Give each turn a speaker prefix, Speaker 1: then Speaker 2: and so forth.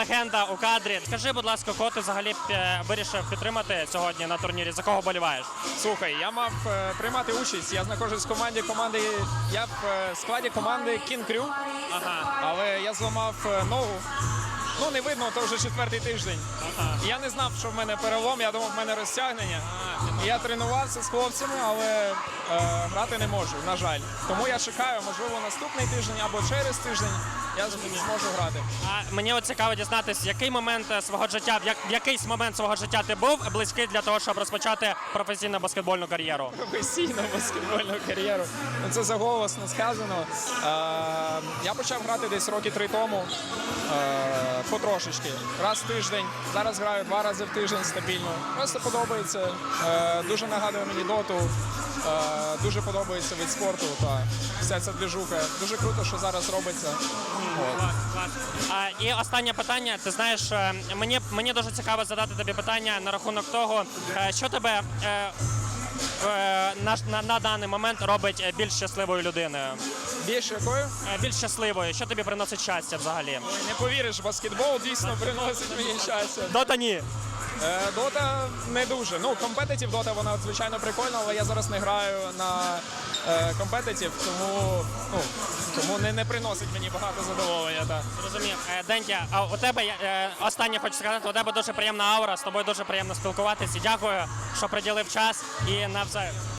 Speaker 1: легенда у кадрі. Скажи, будь ласка, кого ти взагалі е, вирішив підтримати сьогодні на турнірі? За кого боліваєш?
Speaker 2: Слухай, я мав е, приймати участь. Я знаходжусь в команді команди. Я в е, складі команди King Crew,
Speaker 1: Ага.
Speaker 2: але я зламав е, ногу. Ну не видно, то вже четвертий тиждень. Я не знав, що в мене перелом. Я думав, в мене розтягнення. Я тренувався з хлопцями, але е, грати не можу, на жаль. Тому я чекаю, можливо, наступний тиждень або через тиждень я зможу грати.
Speaker 1: А мені от цікаво дізнатися, який момент е, свого життя, в, як, в якийсь момент свого життя ти був близький для того, щоб розпочати професійну баскетбольну кар'єру?
Speaker 2: професійну баскетбольну кар'єру. Ну, Це заголосно сказано. Е, я почав грати десь роки три тому. Е, потрошечки. Раз в тиждень. Зараз граю два рази в тиждень стабільно. Просто подобається. Е, дуже нагадує мені доту. Е, дуже подобається від спорту та вся ця двіжуха. Дуже круто, що зараз робиться. От.
Speaker 1: А, і останнє питання. Ти знаєш, е, мені, мені дуже цікаво задати тобі питання на рахунок того, е, що тебе е, на, на, на даний момент робить е, більш щасливою людиною.
Speaker 2: Більш якою?
Speaker 1: Е, Більш щасливою, що тобі приносить щастя взагалі?
Speaker 2: Не повіриш, баскетбол дійсно приносить мені щастя.
Speaker 1: Дота ні.
Speaker 2: Е, Дота не дуже. Ну, компетитів Дота, вона звичайно прикольна, але я зараз не граю на е, компетитів, тому, ну, тому не, не приносить мені багато задоволення. Та.
Speaker 1: Зрозумів. Е, Дентя, а у тебе я- е, останнє хочу сказати, у тебе дуже приємна аура, з тобою дуже приємно спілкуватися. Дякую, що приділив час і на все.